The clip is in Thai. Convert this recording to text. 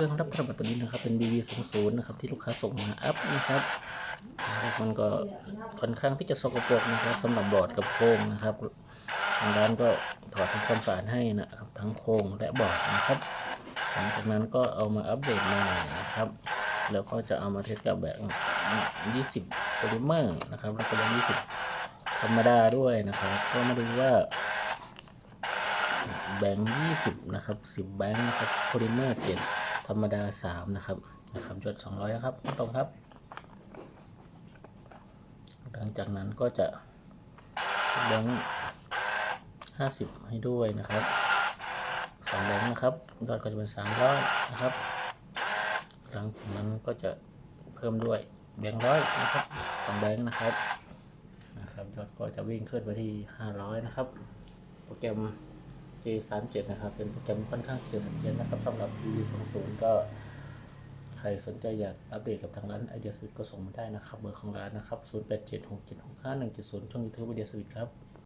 เครื่องรับประบัติตัวนี้นะครับ เป็น BB 2 0นะครับ ที่ลูกค้าส่งมาอัพนะครับมันก็ค่อนข้างที่จะสกปรกนะครับสำหรับบอร์ดกับโครงนะครับทางร้านก็ถอดทำความสะอาดให้นะครับทั้งโครงและบอร์ดนะครับหลังจากนั้นก็เอามาอัปเดตใหม่นะครับ แล้วก็จะเอามาเทสกับแบบ 20โพลิเมอร์นะครับแล้วก็แบงค์20 ธรรมดาด้วยนะครับ ก็มาดูว่าแบงค์20 นะครับ 10 แบงค์นะครับโพลิเมอร์7ธ รรมดา 3 นะครับนะครับยอด200 นะครับตรงครับ หลังจากนั้นก็จะแบงค์50 ให้ด้วยนะครับสองแบงค์นะครับยอดก็จะเป็นสามร้อยนะครับ หลังจากนั้นก็จะเพิ่มด้วยแบงค์ร้อยนะครับสองแบงค์นะครับนะครับยอดก็จะวิ่งขึ้นไปที่ห้าร้อยนะครับ โปรแกรม J37 นะครับเป็นโปรแกรมค่อนข้างจะเสถียรนะครับสำหรับ UV20 ก็ใครสนใจอยากอัปเดตกับทางร้านไอเดียสวิตก็ส่งมาได้นะครับเบอร์ของร้านนะครับ 0876765170 ช่องยูทูบไอเดียสวิตครับ